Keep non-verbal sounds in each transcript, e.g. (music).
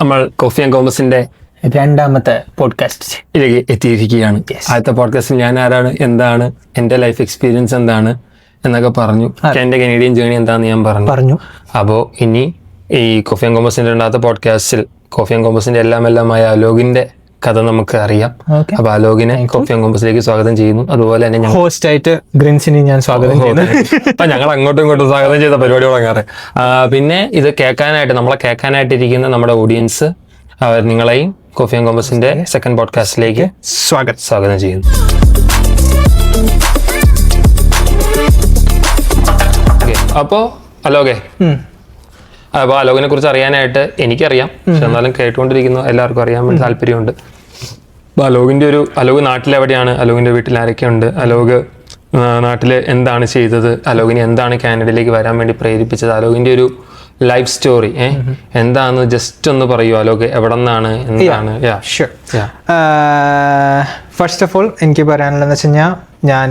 നമ്മൾ coffee and കോമസിന്റെ രണ്ടാമത്തെ podcast ഇതിലേക്ക് എത്തിയിരിക്കുകയാണ്. ആദ്യത്തെ പോഡ്കാസ്റ്റിൽ ഞാൻ ആരാണ് എന്താണ് എന്റെ ലൈഫ് എക്സ്പീരിയൻസ് എന്താണ് എന്നൊക്കെ പറഞ്ഞു. എന്റെ കനേഡിയൻ ജേണി എന്താണെന്ന് ഞാൻ പറഞ്ഞു. പറഞ്ഞു. അപ്പോൾ ഇനി ഈ കോഫി ആൻഡ് കോമസിന്റെ രണ്ടാമത്തെ പോഡ്കാസ്റ്റിൽ കോഫി ആൻഡ് കോമസിന്റെ എല്ലാം എല്ലാമായ അലോകിന്റെ കഥ നമുക്ക് അറിയാം. അപ്പൊ അലോകിനെ കോഫി ആൻഡ് കോമസിലേക്ക് സ്വാഗതം ചെയ്യുന്നു. അതുപോലെ തന്നെ ഹോസ്റ്റ് ആയിട്ട് ഗ്രിൻസിനെ ഞാൻ സ്വാഗതം ചെയ്യുന്നു. അപ്പൊ ഞങ്ങൾ അങ്ങോട്ടും ഇങ്ങോട്ടും സ്വാഗതം ചെയ്ത പരിപാടി തുടങ്ങാറ്. പിന്നെ ഇത് കേൾക്കാനായിട്ട് നമ്മളെ കേൾക്കാനായിട്ടിരിക്കുന്ന നമ്മുടെ ഓഡിയൻസ് നിങ്ങളെയും കോഫി ആൻഡ് സെക്കൻഡ് പോഡ്കാസ്റ്റിലേക്ക് സ്വാഗതം. സ്വാഗതം ചെയ്യുന്നു. അപ്പോ അലോകെ. അപ്പോൾ അലോകിനെ കുറിച്ച് അറിയാനായിട്ട് എനിക്കറിയാം. പക്ഷെ എന്നാലും കേട്ടുകൊണ്ടിരിക്കുന്നു എല്ലാവർക്കും അറിയാൻ വേണ്ടി താല്പര്യമുണ്ട്. അപ്പോൾ അലോകിന്റെ ഒരു അലോക് നാട്ടിലെവിടെയാണ് അലോകിന്റെ വീട്ടിൽ ആരൊക്കെയുണ്ട്? അലോക് നാട്ടിൽ നാട്ടിൽ എന്താണ് ചെയ്തത്? അലോകിനെ എന്താണ് കാനഡയിലേക്ക് വരാൻ വേണ്ടി പ്രേരിപ്പിച്ചത്? അലോകിന്റെ ഒരു ലൈഫ് സ്റ്റോറി ഏഹ് എന്താന്ന് ജസ്റ്റ് ഒന്ന് പറയൂ അലോക് എവിടെ നിന്നാണ് എന്താണ്. ഫസ്റ്റ് ഓഫ് ഓൾ എനിക്ക് പറയാനുള്ളതെന്ന് വെച്ച് കഴിഞ്ഞാൽ ഞാൻ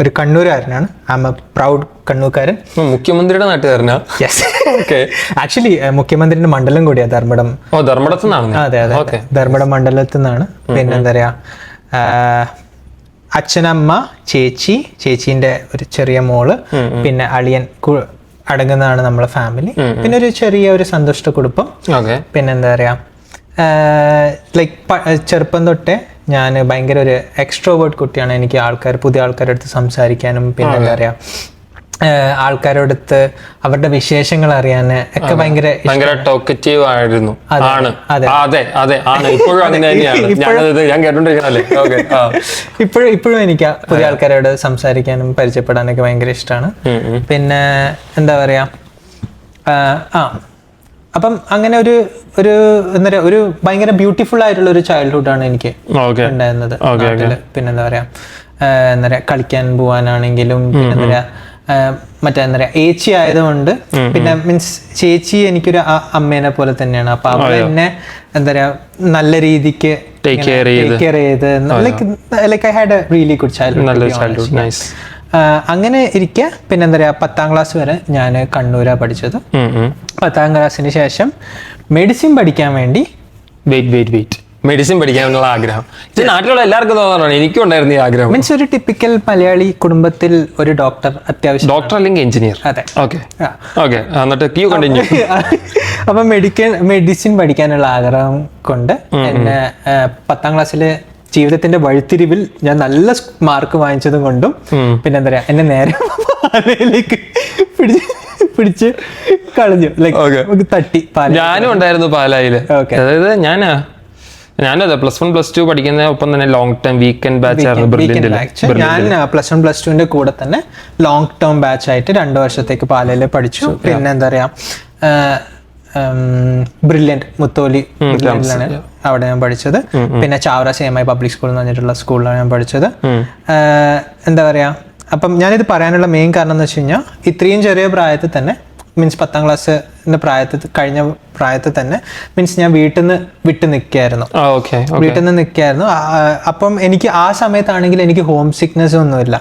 ഒരു കണ്ണൂരുകാരനാണ്. ഐ എം എ പ്രൗഡ് കണ്ണൂർക്കാരൻ മുഖ്യമന്ത്രിയുടെ നാട്ടുകാരനാ? യെസ് ഓക്കെ ആക്ച്വലി മുഖ്യമന്ത്രിന്റെ മണ്ഡലം കൂടിയാ ധർമ്മടം. ഓ ധർമ്മടത്തു നിന്നാണ് അതെ അതെ ധർമ്മടം മണ്ഡലത്തിൽ നിന്നാണ്. പിന്നെന്താ പറയാ? അച്ഛനമ്മ ചേച്ചി ചേച്ചീന്റെ ഒരു ചെറിയ മോൾ പിന്നെ അളിയൻ അടങ്ങുന്നതാണ് നമ്മളെ ഫാമിലി പിന്നെ ഒരു ചെറിയ ഒരു സന്തുഷ്ട കുടുംബം. പിന്നെന്താ പിന്നെ എന്താ പറയാ ലൈക്ക് ചെറുപ്പം തൊട്ടേ ഞാൻ ഭയങ്കര ഒരു എക്സ്ട്രോവേർട്ട് കുട്ടിയാണ്. എനിക്ക് ആൾക്കാർ പുതിയ ആൾക്കാരുടെ അടുത്ത് സംസാരിക്കാനും പിന്നെ എന്താ പറയാ ആൾക്കാരോടത്ത് അവരുടെ വിശേഷങ്ങൾ അറിയാൻ ഒക്കെ ഭയങ്കര ടോക്കറ്റീവ് ആയിരുന്നു. ആണ്. അതെ. അതെ ആണ്. ഇപ്പോഴും അങ്ങനെ ഇപ്പോഴും ഇപ്പോഴും എനിക്ക് പുതിയ ആൾക്കാരോട് സംസാരിക്കാനും പരിചയപ്പെടാനൊക്കെ ഭയങ്കര ഇഷ്ടമാണ്. പിന്നെ എന്താ പറയാ ആ. അപ്പം അങ്ങനെ ഒരു ഒരു എന്താ പറയാ ഒരു ഭയങ്കര ബ്യൂട്ടിഫുൾ ആയിട്ടുള്ള ഒരു ചൈൽഡ്ഹുഡ് ആണ് എനിക്ക് ഉണ്ടായിരുന്നത് പിന്നെന്താ പറയാ എന്താ പറയാ കളിക്കാൻ പോവാനാണെങ്കിലും പിന്നെ എന്താ പറയാ മറ്റേ എന്താ പറയാ ഏച്ചി ആയതുകൊണ്ട് പിന്നെ മീൻസ് ചേച്ചി എനിക്കൊരു അമ്മേനെ പോലെ തന്നെയാണ്. അപ്പൊ അവൾ എന്നെ എന്താ പറയാ നല്ല രീതിക്ക് ടേക്ക് കെയർ ചെയ്ത്. Like like I had a really good childhood അങ്ങനെ ഇരിക്കെ പിന്നെ എന്താ പറയുക പത്താം ക്ലാസ് വരെ ഞാൻ കണ്ണൂരാണ് പഠിച്ചത്. പത്താം ക്ലാസ്സിന് ശേഷം മെഡിസിൻ പഠിക്കാൻ വേണ്ടി വെയിറ്റ് വെയിറ്റ് വെയിറ്റ് മെഡിസിൻ പഠിക്കാനുള്ള ആഗ്രഹം. ഇത് നാട്ടിലുള്ള എല്ലാവർക്കും തോന്നാറാണ് എനിക്കും ഉണ്ടായിരുന്നു ഈ ആഗ്രഹം. മീൻസ് ഒരു ടിപ്പിക്കൽ മലയാളി കുടുംബത്തിൽ ഒരു ഡോക്ടർ അത്യാവശ്യം ഡോക്ടർ അല്ലെങ്കിൽ എഞ്ചിനീയർ അതെ. ഓക്കെ. ഓക്കെ എന്നിട്ട് ക്യൂ കണ്ടിന്യൂ അപ്പൊ (laughs) മെഡിക്കൽ മെഡിസിൻ പഠിക്കാനുള്ള ആഗ്രഹം കൊണ്ട് എന്നെ പത്താം ക്ലാസ്സിൽ ജീവിതത്തിന്റെ വഴിത്തിരിവിൽ ഞാൻ നല്ല മാർക്ക് വാങ്ങിച്ചതും കൊണ്ടും പിന്നെ എന്താ പറയാ എന്നെ നേരെ പാലയിലേക്ക് പിടിച്ച് പിടിച്ച് കളഞ്ഞു. ലൈക്ക് തട്ടി പാല ഞാനും ഉണ്ടായിരുന്നു പാലായിൽ. അതായത് ഞാൻ ഞാനത് പ്ലസ് വൺ പ്ലസ് ടു പഠിക്കുന്ന ഒപ്പം തന്നെ ലോങ് ടേം വീക്കെൻഡ് ബാച്ച് ആയിരുന്നു ഞാൻ പ്ലസ് വൺ പ്ലസ് ടുവിന്റെ കൂടെ തന്നെ ലോങ് ടേം ബാച്ച് ആയിട്ട് രണ്ട് വർഷത്തേക്ക് പാലയിൽ പഠിച്ചു. പിന്നെ എന്താ പറയാ ബ്രില്യന്റ് മുത്തോലി അവിടെ ഞാൻ പഠിച്ചത്. പിന്നെ Chavara C M I public school എന്ന് പറഞ്ഞിട്ടുള്ള സ്കൂളിലാണ് ഞാൻ പഠിച്ചത്. എന്താ പറയാ? അപ്പം ഞാനിത് പറയാനുള്ള മെയിൻ കാരണം എന്ന് വെച്ച് കഴിഞ്ഞാൽ ഇത്രയും ചെറിയ പ്രായത്തിൽ തന്നെ മീൻസ് പത്താം ക്ലാസ്സിന്റെ പ്രായത്തിൽ കഴിഞ്ഞ പ്രായത്തിൽ തന്നെ മീൻസ് ഞാൻ വീട്ടിൽ നിന്ന് വിട്ട് നിൽക്കുകയായിരുന്നു ആ വീട്ടിൽ നിന്ന് നിൽക്കായിരുന്നു. അപ്പം എനിക്ക് ആ സമയത്താണെങ്കിൽ എനിക്ക് ഹോം സിക്നെസ് ഒന്നുമില്ല.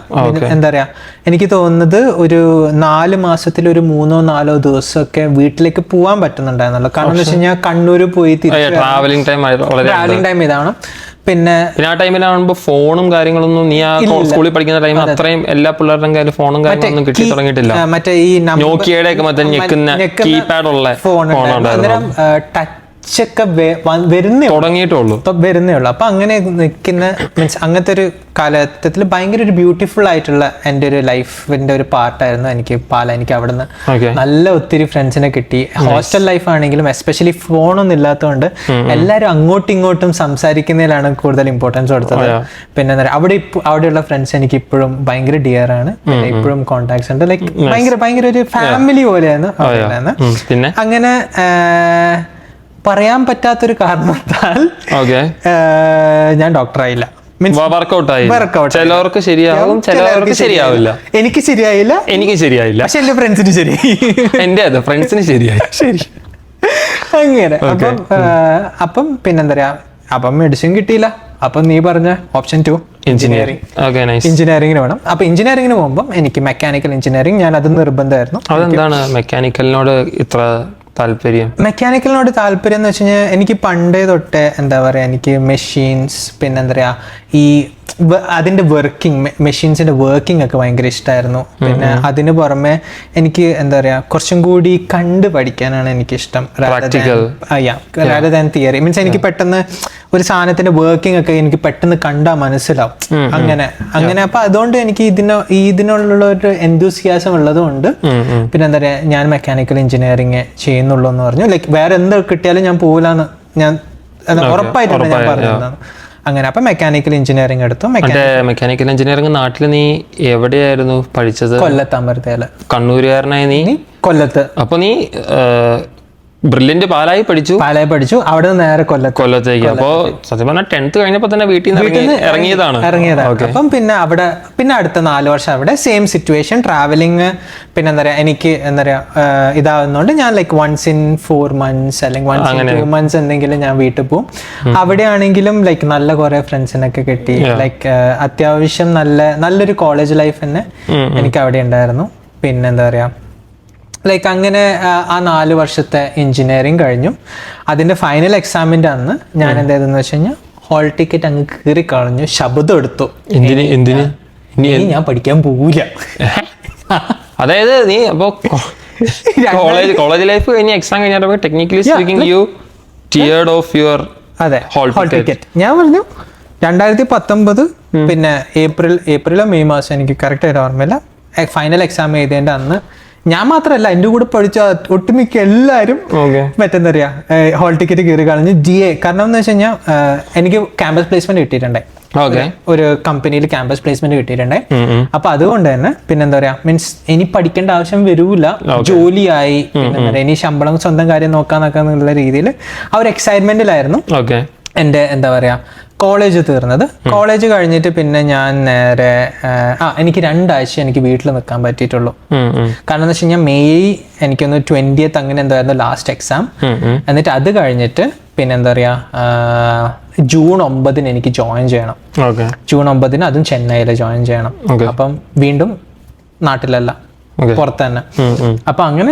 എന്താ പറയാ എനിക്ക് തോന്നുന്നത് ഒരു നാല് മാസത്തിൽ ഒരു മൂന്നോ നാലോ ദിവസമൊക്കെ വീട്ടിലേക്ക് പോകാൻ പറ്റുന്നുണ്ടായിരുന്നല്ലോ. കാരണം എന്ന് വെച്ച് കഴിഞ്ഞാൽ കണ്ണൂര് പോയി തിരിച്ചു ട്രാവലിംഗ് ടൈം ഇതാണ്. പിന്നെ പിന്നെ ആ ടൈമിലാകുമ്പോൾ ഫോണും കാര്യങ്ങളൊന്നും നീ ആ സ്കൂളിൽ പഠിക്കുന്ന ടൈം അത്രയും എല്ലാ പിള്ളേരുടെയും കയ്യിൽ ഫോണും കാര്യങ്ങളൊന്നും കിട്ടി തുടങ്ങിയിട്ടില്ല. മറ്റേ ഈ നോക്കിയുടെ നോക്കിയയുടെ ഒക്കെ മറ്റേ ഞെക്കുന്ന കീപാഡ് ഉള്ള ഫോൺ ഫോൺ അന്നേരം ടച്ച് വ- വരുന്നേ ഉള്ളൂ. തുടങ്ങിയിട്ടേ ഉള്ളൂ. ഇപ്പൊ വരുന്നേ ഉള്ളൂ. അപ്പൊ അങ്ങനെ നിൽക്കുന്ന മീൻസ് അങ്ങനത്തെ ഒരു കാലഘട്ടത്തിൽ ഭയങ്കര ഒരു ബ്യൂട്ടിഫുൾ ആയിട്ടുള്ള എന്റെ ഒരു ലൈഫിന്റെ ഒരു പാർട്ടായിരുന്നു എനിക്ക് പാല. എനിക്ക് അവിടുന്ന് നല്ല ഒത്തിരി ഫ്രണ്ട്സിനെ കിട്ടി. ഹോസ്റ്റൽ ലൈഫ് ആണെങ്കിലും എസ്പെഷ്യലി ഫോണൊന്നും ഇല്ലാത്തതുകൊണ്ട് എല്ലാവരും അങ്ങോട്ടും ഇങ്ങോട്ടും സംസാരിക്കുന്നതിലാണ് കൂടുതൽ ഇമ്പോർട്ടൻസ് കൊടുത്തത്. പിന്നെ അവിടെ അവിടെയുള്ള ഫ്രണ്ട്സ് എനിക്ക് ഇപ്പോഴും ഭയങ്കര ഡിയർ ആണ്. ഇപ്പോഴും കോൺടാക്ട്സ് ഉണ്ട്. ലൈക്ക് ഭയങ്കര ഭയങ്കര ഒരു ഫാമിലി പോലെയാണ് പിന്നെ അങ്ങനെ പറയാൻ പറ്റാത്തൊരു കാരണത്താൽ ഞാൻ ഡോക്ടറായില്ല. ചിലവർക്ക് ശരിയാവും ചിലവർക്ക് ശരിയാവില്ല. എനിക്ക് ശരിയായില്ല. എനിക്ക് ശരിയായില്ല. പക്ഷെ എന്റെ ഫ്രണ്ട്സിന് ശരിയായി എന്റെ അതെ ഫ്രണ്ട്സിന് ശരിയായി. ശരി. അങ്ങനെ. അപ്പം അപ്പം പിന്നെന്താ പറയാ? അപ്പം മെഡിസിൻ കിട്ടിയില്ല. അപ്പം നീ പറഞ്ഞ ഓപ്ഷൻ ടു എഞ്ചിനീയറിംഗ് എഞ്ചിനീയറിംഗിന് വേണം. അപ്പൊ എഞ്ചിനീയറിംഗിന് പോകുമ്പോൾ എനിക്ക് മെക്കാനിക്കൽ എഞ്ചിനീയറിംഗ് ഞാൻ അത് നിർബന്ധമായിരുന്നു. അതെന്താണ് മെക്കാനിക്കലിനോട് ഇത്ര താല്പര്യം? മെക്കാനിക്കലിനോട് താല്പര്യം എന്ന് വെച്ച് കഴിഞ്ഞാൽ എനിക്ക് പണ്ടേ തൊട്ടേ എന്താ പറയുക എനിക്ക് മെഷീൻസ് പിന്നെന്താ പറയുക ഈ അതിന്റെ വർക്കിംഗ് മെഷീൻസിന്റെ വർക്കിംഗ് ഒക്കെ ഭയങ്കര ഇഷ്ടമായിരുന്നു പിന്നെ അതിന് പുറമെ എനിക്ക് എന്താ പറയാ കുറച്ചും കൂടി കണ്ട് പഠിക്കാനാണ് എനിക്ക് ഇഷ്ടം ദാൻ തിയറി മീൻസ് എനിക്ക് പെട്ടെന്ന് ഒരു സാധനത്തിന്റെ വർക്കിംഗ് ഒക്കെ എനിക്ക് പെട്ടെന്ന് കണ്ടാ മനസ്സിലാവും. അങ്ങനെ. അങ്ങനെ അപ്പൊ അതുകൊണ്ട് എനിക്ക് ഇതിനോ ഇതിനുള്ള ഒരു എന്തൂസിയാസം ഉള്ളത് കൊണ്ട് പിന്നെ എന്താ പറയാ ഞാൻ മെക്കാനിക്കൽ എഞ്ചിനീയറിംഗ് ചെയ്യുന്നുള്ളൂ എന്ന് പറഞ്ഞു. ലൈക്ക് വേറെ എന്ത് കിട്ടിയാലും ഞാൻ പോകില്ലാന്ന് ഞാൻ ഉറപ്പായിട്ടാണ് ഞാൻ പറഞ്ഞതാണ്. അങ്ങനെ. അപ്പൊ മെക്കാനിക്കൽ എഞ്ചിനീയറിംഗ് എടുത്തു. മെക്കാനിക്കൽ എഞ്ചിനീയറിംഗ് നാട്ടിൽ നീ എവിടെയായിരുന്നു പഠിച്ചത്? കൊല്ലത്ത് അമൃതയിൽ കണ്ണൂരുകാരനായി നീ? കൊല്ലത്ത്. അപ്പൊ നീ ബ്രില്യന്റ് പാലായി പഠിച്ചു. പാലായി പഠിച്ചു. അവിടെ നിന്ന് നേരെ കൊല്ലത്ത്. കൊല്ലത്തേക്ക്. അപ്പോ സത്യം പറഞ്ഞാൽ ടെൻത്ത് കഴിഞ്ഞപ്പോ തന്നെ വീട്ടിൽ നിന്ന് ഇറങ്ങി ഇറങ്ങിയതാണ്. ഇറങ്ങിയതാണ്. അപ്പം പിന്നെ അവിടെ പിന്നെ അടുത്ത നാല് വർഷം അവിടെ സെയിം സിറ്റുവേഷൻ ട്രാവലിംഗ് പിന്നെ എന്താ പറയാ എനിക്ക് എന്താ പറയാ ഇതാവുന്നോണ്ട് ഇതാവുന്നതുകൊണ്ട് ഞാൻ like once in four months അല്ലെങ്കിൽ വൺസ് ഇൻ ടു മന്ത്സ് എന്തെങ്കിലും ഞാൻ വീട്ടിൽ പോകും അവിടെയാണെങ്കിലും ലൈക്ക് നല്ല കുറെ ഫ്രണ്ട്സിനൊക്കെ കിട്ടി. ലൈക്ക് അത്യാവശ്യം നല്ല നല്ലൊരു കോളേജ് ലൈഫ് തന്നെ എനിക്ക് അവിടെ ഉണ്ടായിരുന്നു. പിന്നെന്താ പറയാ ലൈക്ക് അങ്ങനെ ആ, നാല് വർഷത്തെ എഞ്ചിനീയറിങ് കഴിഞ്ഞു. അതിന്റെ ഫൈനൽ എക്സാമിന്റെ അന്ന് ഞാൻ എന്ത് ചെയ്തെന്ന് വെച്ച് കഴിഞ്ഞാൽ ഹോൾ ടിക്കറ്റ് അങ്ങ് കീറി കളഞ്ഞു ശബ്ദം എടുത്തു. എന്തിന് എന്തിന്? ഇനി ഞാൻ പഠിക്കാൻ പോവില്ല (laughs) അതായത് നീ അപ്പോ കോളേജ് കോളേജ് ലൈഫ് കഴിഞ്ഞ എക്സാം കഴിഞ്ഞപ്പോ technically speaking you tired of your അതെ ഹോൾ ടിക്കറ്റ് ഞാൻ പറഞ്ഞു രണ്ടായിരത്തി പത്തൊമ്പത് പിന്നെ ഏപ്രിൽ ഏപ്രിലോ മെയ് മാസം എനിക്ക് കറക്റ്റ് ആയിട്ട് ഓർമ്മയില്ല. ഫൈനൽ എക്സാം എഴുതേണ്ട അന്ന് ഞാൻ മാത്രമല്ല എന്റെ കൂടെ പഠിച്ച ഒട്ടുമിക്ക എല്ലാവരും മറ്റെന്താ പറയാ ഹോൾ ടിക്കറ്റ് കയറി കളഞ്ഞ് ജി എ കാരണം എന്ന് വെച്ച് കഴിഞ്ഞാൽ എനിക്ക് ക്യാമ്പസ് പ്ലേസ്മെന്റ് കിട്ടിയിട്ടുണ്ടായി. ഓക്കെ ഒരു കമ്പനിയിൽ ക്യാമ്പസ് പ്ലേസ്മെന്റ് കിട്ടിയിട്ടുണ്ടായി. അപ്പൊ അതുകൊണ്ട് തന്നെ പിന്നെന്താ പറയാ മീൻസ് ഇനി പഠിക്കേണ്ട ആവശ്യം വരൂല. ജോലിയായി. ഇനി ശമ്പളം സ്വന്തം കാര്യം നോക്കാന്നൊക്കെ എന്നുള്ള രീതിയിൽ ആ ഒരു എക്സൈറ്റ്മെന്റിലായിരുന്നു എന്റെ എന്താ പറയാ കോളേജ് തീർന്നത്. കോളേജ് കഴിഞ്ഞിട്ട് പിന്നെ ഞാൻ നേരെ ആ, എനിക്ക് രണ്ടാഴ്ച എനിക്ക് വീട്ടിൽ നിൽക്കാൻ പറ്റിയിട്ടുള്ളൂ. കാരണം എന്ന് വെച്ച് കഴിഞ്ഞാൽ മെയ് എനിക്കൊന്ന് ട്വന്റിയത്ത് അങ്ങനെ എന്തായിരുന്നു ലാസ്റ്റ് എക്സാം എന്നിട്ട് അത് കഴിഞ്ഞിട്ട് പിന്നെ എന്താ പറയാ ജൂൺ ഒമ്പതിന് എനിക്ക് ജോയിൻ ചെയ്യണം. ജൂൺ ഒമ്പതിന് അതും ചെന്നൈയിൽ ജോയിൻ ചെയ്യണം. അപ്പം വീണ്ടും നാട്ടിലല്ല. പുറത്ത് തന്നെ. അപ്പൊ അങ്ങനെ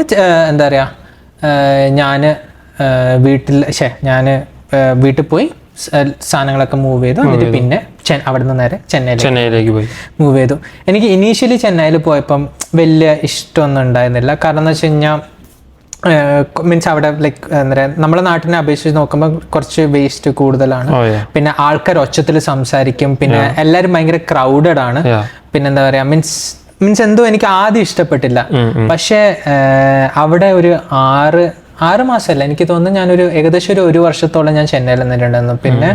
എന്താ പറയാ ഞാൻ വീട്ടിൽ ശേ ഞാൻ വീട്ടിൽ പോയി സാധനങ്ങളൊക്കെ മൂവ് ചെയ്തു. എന്നിട്ട് പിന്നെ അവിടെ നിന്ന് നേരെ ചെന്നൈയിലേക്ക് ചെന്നൈയിലേക്ക് പോയി. മൂവ് ചെയ്തു. എനിക്ക് ഇനീഷ്യലി ചെന്നൈയിൽ പോയപ്പം വലിയ ഇഷ്ടമൊന്നും ഉണ്ടായിരുന്നില്ല. കാരണം എന്ന് വെച്ച് കഴിഞ്ഞാൽ മീൻസ് അവിടെ ലൈക്ക് എന്താ പറയുക നമ്മുടെ നാട്ടിനെ അപേക്ഷിച്ച് നോക്കുമ്പോൾ കുറച്ച് വേസ്റ്റ് കൂടുതലാണ്. പിന്നെ ആൾക്കാർ ഒച്ചത്തിൽ സംസാരിക്കും. പിന്നെ എല്ലാവരും ഭയങ്കര ക്രൗഡഡ് ആണ്. പിന്നെ എന്താ പറയാ മീൻസ് മീൻസ് എന്തോ എനിക്ക് ആദ്യം ഇഷ്ടപ്പെട്ടില്ല. പക്ഷേ അവിടെ ഒരു ആറ് ആറ് മാസമല്ല. എനിക്ക് തോന്നുന്നു ഞാനൊരു ഏകദേശം ഒരു ഒരു വർഷത്തോളം ഞാൻ ചെന്നൈയിൽ നിന്നിട്ടുണ്ടായിരുന്നു. പിന്നെ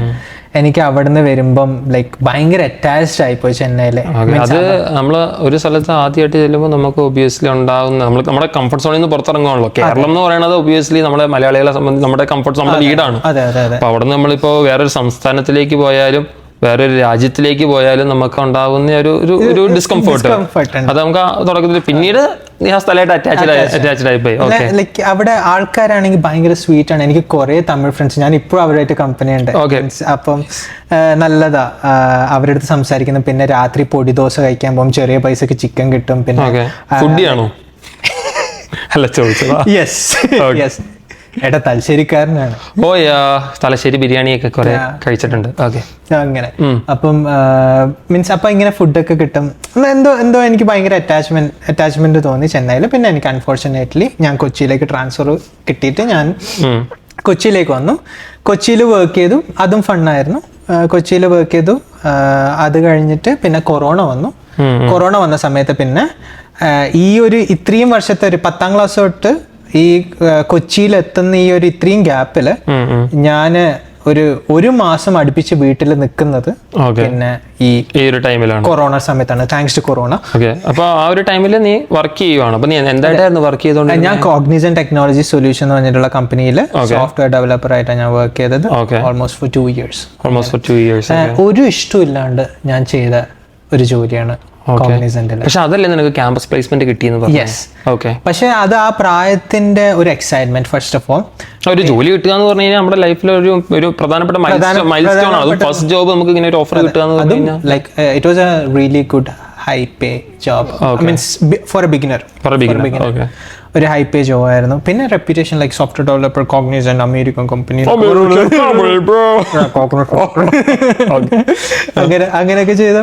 എനിക്ക് അവിടുന്ന് വരുമ്പം ലൈക്ക് ഭയങ്കര അറ്റാച്ച്ഡ് ആയിപ്പോയി ചെന്നൈയിലെ. അത് നമ്മൾ ഒരു സ്ഥലത്ത് ആദ്യമായിട്ട് ചെല്ലുമ്പോൾ നമുക്ക് ഒബിയസ്ലി ഉണ്ടാകുന്ന നമ്മൾ നമ്മുടെ കംഫർട്ട് സോണിൽ നിന്ന് പുറത്തിറങ്ങുകയാണല്ലോ കേരളം എന്ന് പറയുന്നത് ഒബിയസ്ലി നമ്മുടെ മലയാളികളെ സംബന്ധിച്ച് നമ്മുടെ കംഫർട്ട് നമ്മുടെ വീടാണ് അപ്പൊ അവിടെ നിന്ന് നമ്മളിപ്പോ വേറൊരു സംസ്ഥാനത്തിലേക്ക് പോയാലും വേറൊരു രാജ്യത്തിലേക്ക് പോയാലും നമുക്ക് ഉണ്ടാകുന്ന ഒരു ഒരു ഡിസ്കംഫോർട്ട് അത് നമുക്ക് തുടക്കത്തിൽ പിന്നീട് നീ ആ സ്ഥലമായിട്ട് അറ്റാച്ച്ഡ് അറ്റാച്ച്ഡ് ആയിപ്പോയി ഓക്കെ ലൈക്ക് അവിടെ ആൾക്കാരാണെങ്കിൽ ഭയങ്കര സ്വീറ്റ് ആണ്. എനിക്ക് കുറെ തമിഴ് ഫ്രണ്ട്സ് ഞാൻ ഇപ്പോഴും അവരായിട്ട് കമ്പനി ഉണ്ട്. അപ്പം നല്ലതാ. അവരടുത്ത് അവരുടെ അടുത്ത് സംസാരിക്കുന്നു. പിന്നെ രാത്രി പൊടി ദോശ കഴിക്കാൻ പോകും. ചെറിയ പൈസക്ക് ചിക്കൻ കിട്ടും. പിന്നെ ഫുഡിയാണോ അല്ല ചോദിച്ചതാ. യെസ് യെസ് ഏട്ടാ തലശ്ശേരിക്കാരനാണ്. ഓ യാ തലശ്ശേരി ബിരിയാണിയൊക്കെ കുറെ കഴിച്ചിട്ടുണ്ട്. ഓക്കെ. അങ്ങനെ. അപ്പം മീൻസ് അപ്പം ഇങ്ങനെ ഫുഡൊക്കെ കിട്ടും. എന്തോ എന്തോ എനിക്ക് ഭയങ്കര അറ്റാച്ച്മെന്റ് അറ്റാച്ച്മെന്റ് തോന്നി ചെന്നൈയിൽ. പിന്നെ എനിക്ക് അൺഫോർച്ചുനേറ്റ്ലി ഞാൻ കൊച്ചിയിലേക്ക് ട്രാൻസ്ഫർ കിട്ടിയിട്ട് ഞാൻ കൊച്ചിയിലേക്ക് വന്നു. കൊച്ചിയിൽ വർക്ക് ചെയ്തു. അതും ഫണ്ണായിരുന്നു കൊച്ചിയിൽ വർക്ക് ചെയ്തു. അത് കഴിഞ്ഞിട്ട് പിന്നെ കൊറോണ വന്നു. കൊറോണ വന്ന സമയത്ത് പിന്നെ ഈ ഒരു ഇത്രയും വർഷത്തെ ഒരു പത്താം ക്ലാസ് തൊട്ട് ഈ കൊച്ചിയിൽ എത്തുന്ന ഈ ഒരു ഇത്രയും ഗ്യാപ്പിൽ ഞാൻ ഒരു ഒരു മാസം അടുപ്പിച്ച് വീട്ടിൽ നിൽക്കുന്നത് പിന്നെ ഈ ഈ ഒരു ടൈമിലാണ്. കൊറോണ സമയത്താണ്. Thanks to corona. ഓക്കെ. അപ്പൊ ആ ഒരു ടൈമിൽ നീ വർക്ക് ചെയ്യുവാണ്? അപ്പോൾ നീ എന്തായിട്ടായിരുന്നു വർക്ക് ചെയ്തോണ്ട് ഞാൻ കോഗ്നിസൻ ടെക്നോളജി സൊല്യൂഷൻ എന്ന് പറഞ്ഞിട്ടുള്ള കമ്പനിയിൽ സോഫ്റ്റ്വെയർ ഡെവലപ്പർ ആയിട്ടാണ് ഞാൻ വർക്ക് ചെയ്തത്. Almost for two years almost for two years ഒരു ഇഷ്ടമില്ലാണ്ട് ഞാൻ ചെയ്ത ഒരു ജോലിയാണ്. കോഗ്നിസന്റിൽ പക്ഷെ അതല്ലേ നിനക്ക് ക്യാമ്പസ് പ്ലേസ്മെന്റ് കിട്ടിയെന്ന് പറഞ്ഞു യെസ് ഓക്കെ പക്ഷെ അത് ആ പ്രായത്തിന്റെ ഒരു എക്സൈറ്റ്മെന്റ് ഫസ്റ്റ് ഓഫ് ഓൾ ഒരു ജോലി കിട്ടുക എന്ന് പറഞ്ഞു കഴിഞ്ഞാൽ നമ്മുടെ ലൈഫിൽ ഒരു ഒരു പ്രധാനപ്പെട്ട മൈൽ സ്റ്റോൺ ആണ്. ഫസ്റ്റ് ജോബ് നമുക്ക് ഇങ്ങനെ ഒരു ഓഫർ കിട്ടുക എന്ന് പറഞ്ഞു കഴിഞ്ഞാൽ. Like it was a really good high pay job means for a beginner for beginner, okay. ഒരു ഹൈ പേ ജോബ് ആയിരുന്നു. പിന്നെ reputation like software developer Cognizant American company അങ്ങനെ അങ്ങനെയൊക്കെ ചെയ്ത.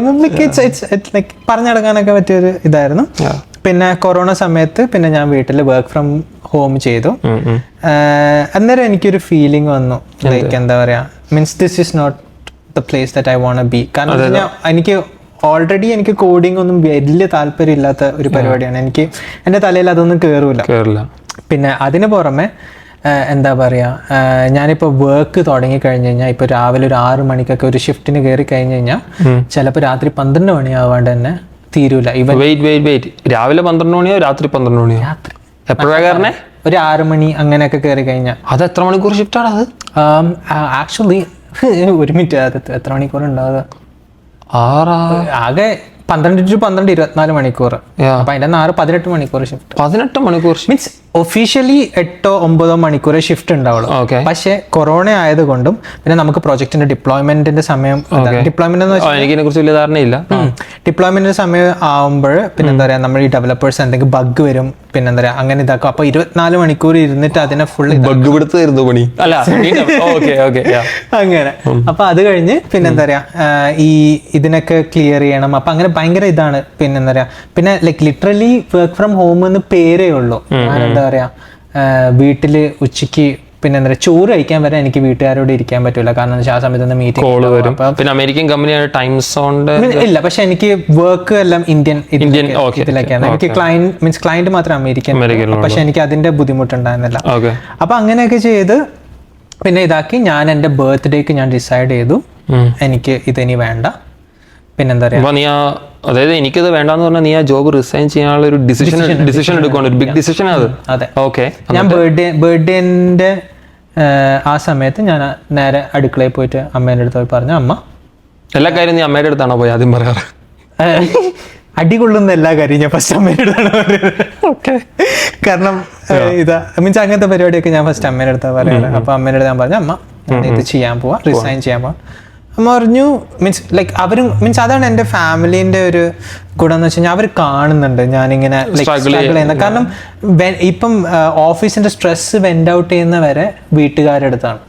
ലൈക്ക് പറഞ്ഞടക്കാനൊക്കെ പറ്റിയൊരു ഇതായിരുന്നു. പിന്നെ കൊറോണ സമയത്ത് പിന്നെ ഞാൻ വീട്ടിൽ വർക്ക് ഫ്രം ഹോം ചെയ്തു. അന്നേരം എനിക്കൊരു ഫീലിംഗ് വന്നു. ലൈക്ക് എന്താ പറയാ? Means this is not the place that I want be കാരണം എനിക്ക് ഓൾറെഡി എനിക്ക് കോഡിംഗ് ഒന്നും വലിയ താല്പര്യമില്ലാത്ത ഒരു പരിപാടിയാണ്. എനിക്ക് എന്റെ തലയിൽ അതൊന്നും കയറൂല കേറില്ല പിന്നെ അതിന് പുറമെ എന്താ പറയുക ഞാനിപ്പോൾ വർക്ക് തുടങ്ങി കഴിഞ്ഞ് കഴിഞ്ഞാൽ ഇപ്പോൾ രാവിലെ ഒരു ആറ് മണിക്കൊക്കെ ഒരു ഷിഫ്റ്റിന് കയറി കഴിഞ്ഞ് കഴിഞ്ഞാൽ ചിലപ്പോൾ രാത്രി പന്ത്രണ്ട് മണിയാവാണ്ട് തന്നെ തീരൂല. ഇവൻ വെയിറ്റ് വെയിറ്റ് വെയിറ്റ് രാവിലെ പന്ത്രണ്ട് മണിയോ രാത്രി പന്ത്രണ്ട് മണിയോ? രാത്രി. എപ്പോഴാണ് കയറണേ ഒരു ആറ് മണി അങ്ങനെയൊക്കെ കയറി കഴിഞ്ഞാൽ അത് എത്ര മണിക്കൂർ ഷിഫ്റ്റാണ് അത്? ആക്ച്വലി (laughs) ഒരു മിനിറ്റ് അത് എത്ര മണിക്കൂർ ഉണ്ടാവുക? ആകെ പന്ത്രണ്ട് ടു പന്ത്രണ്ട് ഇരുപത്തിനാല് മണിക്കൂർ. അപ്പൊ അതിന്റെ നാല് പതിനെട്ട് മണിക്കൂർ ഷിഫ്റ്റ് പതിനെട്ട് മണിക്കൂർ മീൻസ് ഒഫീഷ്യലി എട്ടോ ഒമ്പതോ മണിക്കൂർ ഷിഫ്റ്റ് ഉണ്ടാവുള്ളൂ. ഓക്കെ പക്ഷേ കൊറോണ ആയതുകൊണ്ടും പിന്നെ നമുക്ക് പ്രോജക്റ്റിന്റെ ഡിപ്ലോയ്മെന്റിന്റെ സമയം ഡിപ്ലോയ്മെന്റ് എന്ന് വെച്ചാൽ എനിക്ക് ഇതിനെ കുറിച്ച് വലിയ ധാരണയില്ല. ഡിപ്ലോയ്മെന്റിന്റെ സമയം ആവുമ്പോൾ പിന്നെ എന്താ പറയാ നമ്മൾ ഈ ഡെവലപ്പേഴ്സ് എന്തെങ്കിലും ബഗ് വരും പിന്നെ എന്താ പറയാ അങ്ങനെ ഇതാക്കും. അപ്പൊ ഇരുപത്തിനാല് മണിക്കൂർ ഇരുന്നിട്ട് അതിനെ ഫുൾ ബഗ് പിടുത്തായിരുന്നു പണി. അല്ല ഓക്കെ ഓക്കെ (laughs) അങ്ങനെ. അപ്പൊ അത് കഴിഞ്ഞ് പിന്നെ എന്താ പറയാ ഈ ഇതിനൊക്കെ ക്ലിയർ ചെയ്യണം. അപ്പൊ അങ്ങനെ ഭയങ്കര ഇതാണ്. പിന്നെന്താ പറയാ പിന്നെ like literally work from home എന്ന് പേരേ ഉള്ളൂ. എന്താ പറയാ പറയുക വീട്ടിൽ ഉച്ചയ്ക്ക് പിന്നെ എന്താ പറയുക ചോറ് കഴിക്കാൻ വരെ എനിക്ക് വീട്ടുകാരോട് ഇരിക്കാൻ പറ്റില്ല കാരണം വെച്ചാൽ ആ സമയത്ത് മീറ്റിംഗ് വരും. പിന്നെ അമേരിക്കൻ കമ്പനിയാണ് ടൈം സോണിന്റെ ഇല്ല പക്ഷെ എനിക്ക് വർക്ക് എല്ലാം ഇന്ത്യൻ ഇന്ത്യൻ ഇതിലൊക്കെയാണ്. എനിക്ക് ക്ലയന്റ് മീൻസ് ക്ലയന്റ് മാത്രം അമേരിക്കൻ പക്ഷെ എനിക്ക് അതിന്റെ ബുദ്ധിമുട്ടുണ്ടായിരുന്നില്ല. അപ്പൊ അങ്ങനെയൊക്കെ ചെയ്ത് പിന്നെ ഇതാക്കി ഞാൻ എന്റെ ബർത്ത്ഡേക്ക് ഞാൻ ഡിസൈഡ് ചെയ്തു. എനിക്ക് ഇതിനി വേണ്ട. പിന്നെന്താ പറയുക നീ ആ അതായത് എനിക്കത് വേണ്ടാന്ന് പറഞ്ഞാൽ നീ ആ ജോബ് റിസൈൻ ചെയ്യാനുള്ള ഒരു ഡിസിഷൻ ഡിസിഷൻ എടുക്കുകയാണ് ഒരു ബിഗ് ഡിസിഷൻ അത്. അതെ. ഓക്കെ ഞാൻ ബർത്ത്ഡേ ബേർഡേന്റെ ആ സമയത്ത് ഞാൻ നേരെ അടുക്കളയിൽ പോയിട്ട് അമ്മേന്റെ അടുത്ത് പോയി പറഞ്ഞു അമ്മ. എല്ലാ കാര്യം നീ അമ്മയുടെ അടുത്താണോ പോയി? ആദ്യം പറയാറ്. അടികൊള്ളുന്ന എല്ലാ കാര്യം ഞാൻ ഫസ്റ്റ് അമ്മേന്റെ അടുത്താണ് പറയുന്നത്. ഓക്കെ കാരണം ഇതാ മീൻസ് അങ്ങനത്തെ പരിപാടിയൊക്കെ ഞാൻ ഫസ്റ്റ് അമ്മേന്റെ അടുത്താണ് പറയാറ്. അപ്പൊ അമ്മേന്റെ അടുത്ത് ഞാൻ പറഞ്ഞു അമ്മ ഇത് ചെയ്യാൻ പോവാ റിസൈൻ ചെയ്യാൻ പോവാ. അമ്മ പറഞ്ഞു മീൻസ് ലൈക്ക് അവരും മീൻസ് അതാണ് എന്റെ ഫാമിലീന്റെ ഒരു ഗുണം എന്ന് വെച്ച് കഴിഞ്ഞാൽ അവർ കാണുന്നുണ്ട്. ഞാനിങ്ങനെ സ്ട്രഗിൾ കാരണം ഇപ്പം ഓഫീസിന്റെ സ്ട്രെസ് വെൻഡ് ഔട്ട് ചെയ്യുന്ന വരെ വീട്ടുകാരുടെ അടുത്താണ്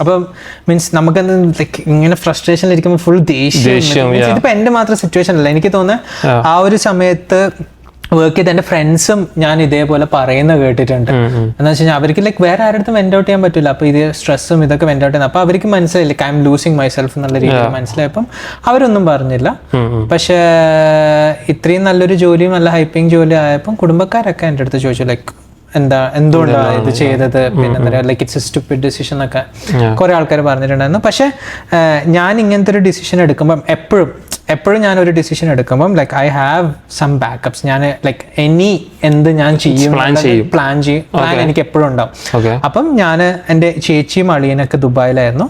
അപ്പം മീൻസ് നമുക്ക് ലൈക്ക് ഇങ്ങനെ ഫ്രസ്ട്രേഷനിൽ ഇരിക്കുമ്പോൾ ഫുൾ ദേഷ്യം ഇതിപ്പോ എന്റെ മാത്രം സിറ്റുവേഷൻ അല്ല. എനിക്ക് തോന്നുന്നത് ആ ഒരു സമയത്ത് വർക്ക് ചെയ്ത് എന്റെ ഫ്രണ്ട്സും ഞാൻ ഇതേപോലെ പറയുന്ന കേട്ടിട്ടുണ്ട്. എന്ന് വെച്ച് കഴിഞ്ഞാൽ അവർക്ക് ലൈക്ക് വേറെ ആരുടെ വെൻഡ് ഔട്ട് ചെയ്യാൻ പറ്റില്ല അപ്പൊ ഇത് സ്ട്രെസ്സും ഇതൊക്കെ വെൻഡ് ഔട്ട് ചെയ്യുന്നത് അപ്പൊ അവർക്ക് മനസ്സിലായില്ല ഐ എം ലൂസിങ് മൈസെൽഫ് എന്നുള്ള രീതിയിൽ മനസ്സിലായപ്പം അവരൊന്നും പറഞ്ഞില്ല. പക്ഷേ ഇത്രയും നല്ലൊരു ജോലിയും നല്ല ഹൈപ്പിംഗ് ജോലി ആയപ്പം കുടുംബക്കാരൊക്കെ എന്റെ അടുത്ത് ചോദിച്ചു ലൈക്ക് എന്താ എന്തുകൊണ്ടാണ് ഇത് ചെയ്തത്? പിന്നെ എന്താ പറയുക ലൈക്ക് ഇറ്റ്സ് സ്റ്റുപ്പിഡ് ഡിസിഷൻ എന്നൊക്കെ കുറെ ആൾക്കാർ പറഞ്ഞിട്ടുണ്ടായിരുന്നു. പക്ഷെ ഞാൻ ഇങ്ങനത്തെ ഒരു ഡിസിഷൻ എടുക്കുമ്പം എപ്പോഴും എപ്പോഴും ഞാൻ ഒരു ഡിസിഷൻ എടുക്കുമ്പം like I have some backups ഞാൻ ലൈക്ക് എനി എന്ത് ഞാൻ ചെയ്യും പ്ലാൻ ചെയ്യും. പ്ലാൻ എനിക്ക് എപ്പോഴും ഉണ്ടാവും. അപ്പം ഞാൻ എന്റെ ചേച്ചിയും അളിയനൊക്കെ ദുബായിലായിരുന്നു.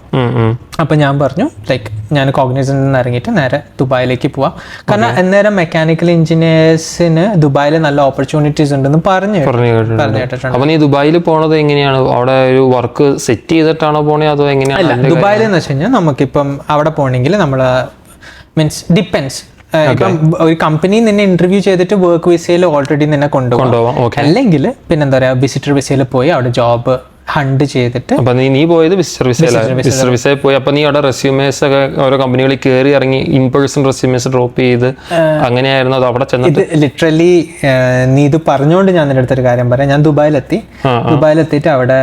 അപ്പം ഞാൻ പറഞ്ഞു ലൈക്ക് ഞാൻ കോഗ്നൈസിൽ നിന്ന് ഇറങ്ങിയിട്ട് നേരെ ദുബായിലേക്ക് പോവാം. കാരണം അന്നേരം മെക്കാനിക്കൽ എഞ്ചിനീയേഴ്സിന് ദുബായിൽ നല്ല ഓപ്പർച്യൂണിറ്റീസ് ഉണ്ടെന്ന് പറഞ്ഞു പറഞ്ഞു കേട്ടിട്ടുണ്ട്. അപ്പോൾ നീ ദുബായിൽ പോണത് എങ്ങനെയാണ്? അവിടെ ഒരു വർക്ക് സെറ്റ് ചെയ്തിട്ടാണോ പോണേ അതോ എങ്ങനെയാണ് അല്ല ദുബായിൽ എന്ന് വെച്ച് കഴിഞ്ഞാൽ നമുക്കിപ്പം അവിടെ പോകണമെങ്കിൽ നമ്മൾ മീൻസ് ഡിപ്പെൻസ് ഇപ്പം ഒരു കമ്പനി നിന്നെ ഇന്റർവ്യൂ ചെയ്തിട്ട് വർക്ക് വിസയിൽ ഓൾറെഡി നിന്നെ കൊണ്ടുപോകും അല്ലെങ്കിൽ പിന്നെന്താ പറയാ വിസിറ്റർ വിസയിൽ പോയി അവിടെ ജോബ് ഹണ്ട് ചെയ്തിട്ട് അപ്പൊ നീ നീ പോയത് വിസ്റ്റർ വിസയിൽ പോയി. അപ്പൊ നീ അവിടെ റെസ്യൂമേഴ്സ് ഒക്കെ ഓരോ കമ്പനികളിൽ കയറി ഇറങ്ങി ഇൻ പേഴ്സൺ റെസ്യൂമേഴ്സ് ഡ്രോപ്പ് ചെയ്ത് അങ്ങനെയായിരുന്നു അത് അവിടെ ചെന്നിട്ട്? ലിറ്ററലി നീ ഇത് പറഞ്ഞുകൊണ്ട് ഞാൻ നിന്റെ അടുത്തൊരു കാര്യം പറയാം. ഞാൻ ദുബായിലെത്തി. ദുബായിലെത്തിയിട്ട് അവിടെ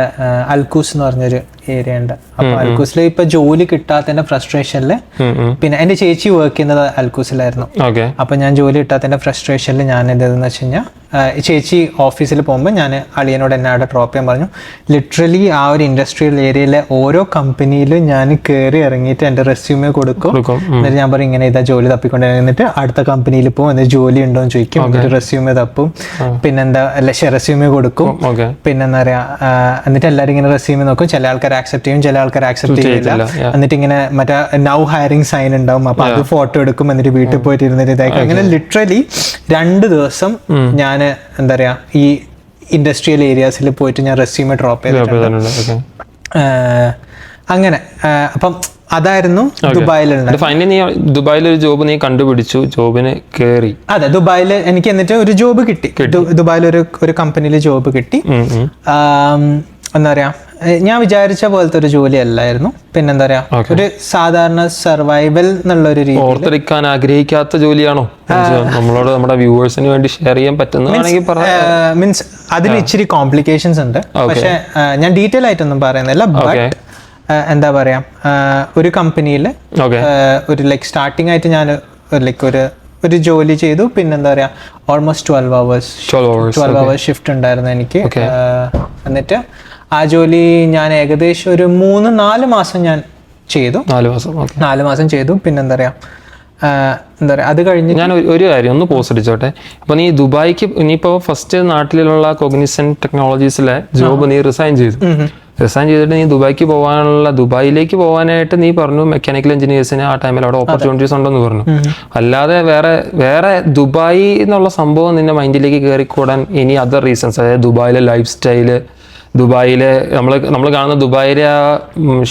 അൽക്കൂസ് എന്ന് പറഞ്ഞൊരു ഏരിയ ഉണ്ട്. അപ്പൊ അൽക്കൂസിൽ ഇപ്പൊ ജോലി കിട്ടാത്തതിന്റെ ഫ്രസ്ട്രേഷനിൽ പിന്നെ എന്റെ ചേച്ചി വർക്ക് ചെയ്യുന്നത് അൽക്കൂസിലായിരുന്നു. അപ്പൊ ഞാൻ ജോലി കിട്ടാത്തതിന്റെ ഫ്രസ്ട്രേഷനിൽ ഞാൻ എന്തെന്ന് വെച്ച് കഴിഞ്ഞാൽ ചേച്ചി ഓഫീസിൽ പോകുമ്പോൾ ഞാൻ അളിയനോട് എന്നെ അവിടെ ഡ്രോപ്പ് ചെയ്യാൻ പറഞ്ഞു. ലിറ്ററലി ആ ഒരു ഇൻഡസ്ട്രിയൽ ഏരിയയിലെ ഓരോ കമ്പനിയിലും ഞാൻ കയറി ഇറങ്ങിയിട്ട് എന്റെ റെസ്യൂമേ കൊടുക്കും. എന്നിട്ട് ഞാൻ പറയും ഇങ്ങനെ ഇതാ ജോലി തപ്പിക്കൊണ്ട് എന്നിട്ട് അടുത്ത കമ്പനിയിൽ പോകും. എന്നിട്ട് ജോലി ഉണ്ടോ എന്ന് ചോദിക്കും. എന്നിട്ട് റെസ്യൂമേ തപ്പും. പിന്നെന്താ അല്ല റെസ്യൂമേ കൊടുക്കും. പിന്നെന്താ പിന്നെ പറയാ എന്നിട്ട് എല്ലാവരും ഇങ്ങനെ റെസ്യൂമേ നോക്കും. ചില ആൾക്കാർ ആക്സെപ്റ്റ് ചെയ്യും ചില ആൾക്കാർ ആക്സെപ്റ്റ് ചെയ്യില്ല. എന്നിട്ട് ഇങ്ങനെ മറ്റേ നൗ ഹയറിംഗ് സൈൻ ഉണ്ടാവും. അപ്പൊ അത് ഫോട്ടോ എടുക്കും. എന്നിട്ട് വീട്ടിൽ പോയിട്ട് ഇരുന്നിട്ട് ഇതായിരിക്കും. അങ്ങനെ ലിറ്ററലി രണ്ട് ദിവസം ഞാൻ എന്താ പറയാ ഈ ഇൻഡസ്ട്രിയൽ ഏരിയാസിൽ പോയിട്ട് ഞാൻ റെസ്യൂമെ ഡ്രോപ്പ് ചെയ്തിട്ടുണ്ട്. അങ്ങനെ അപ്പം അതായിരുന്നു ദുബായിലുണ്ട് ഫൈനലി നീ ദുബായിൽ ഒരു ജോബ് നീ കണ്ടുപിടിച്ചു ജോബിന് കയറി അതെ ദുബായിൽ എനിക്ക് എന്നിട്ട് ഒരു ജോബ് കിട്ടി. ദുബായിൽ ഒരു ഒരു കമ്പനിയിൽ ജോബ് കിട്ടി. എന്താ പറയാ ഞാൻ വിചാരിച്ച പോലത്തെ ഒരു ജോലി അല്ലായിരുന്നു. പിന്നെന്താ പറയാ ഒരു സാധാരണ സർവൈവൽ എന്നുള്ള ഒരു രീതി ഓർത്തെടുക്കാൻ ആഗ്രഹിക്കാത്ത ജോലിയാണോ? നമ്മളോട് നമ്മുടെ വ്യൂവേഴ്സിന് വേണ്ടി ഷെയർ ചെയ്യാൻ പറ്റുന്ന മീൻസ് അതിന് ഇച്ചിരി കോംപ്ലിക്കേഷൻസ് ഉണ്ട്. പക്ഷെ ഞാൻ ഡീറ്റെയിൽ ആയിട്ടൊന്നും പറയുന്നില്ല. ബട്ട് എന്താ പറയാ ഒരു കമ്പനിയിൽ ഒരു ലൈക്ക് സ്റ്റാർട്ടിംഗ് ആയിട്ട് ഞാൻ ലൈക്ക് ഒരു ഒരു ജോലി ചെയ്തു. പിന്നെന്താ പറയാ almost twelve hours twelve hours twelve hours shift ഉണ്ടായിരുന്നു എനിക്ക്. എന്നിട്ട് ആ ജോലി ഞാൻ ഏകദേശം ഒരു മൂന്ന് നാല് മാസം ഞാൻ ചെയ്തു. നാല് മാസം നാല് മാസം ചെയ്തു. പിന്നെന്താ പറയാ എന്താ പറയാ അത് കഴിഞ്ഞ് ഞാൻ ഒരു- കാര്യം ഒന്ന് പോസ്റ്റ് അടിച്ചോട്ടെ. അപ്പൊ നീ ദുബായിക്ക് ഇനിയിപ്പോ ഫസ്റ്റ് നാട്ടിലുള്ള കോഗ്നിസൻ ടെക്നോളജീസിലെ ജോബ് നീ റിസൈൻ ചെയ്തു. റിസൈൻ ചെയ്തിട്ട് നീ ദുബായിക്ക് പോകാനുള്ള ദുബായിലേക്ക് പോകാനായിട്ട് നീ പറഞ്ഞു മെക്കാനിക്കൽ എഞ്ചിനീയേഴ്സിന് ആ ടൈമിൽ അവിടെ ഓപ്പർച്യൂണിറ്റീസ് ഉണ്ടെന്ന് പറഞ്ഞു. അല്ലാതെ വേറെ വേറെ ദുബായി എന്നുള്ള സംഭവം നിന്റെ മൈൻഡിലേക്ക് കയറിക്കൂടാൻ ഇനി അതർ റീസൺസ് അതായത് ദുബായിലെ ലൈഫ് സ്റ്റൈൽ ദുബായിലെ നമ്മൾ നമ്മൾ കാണുന്ന ദുബായിലെ ആ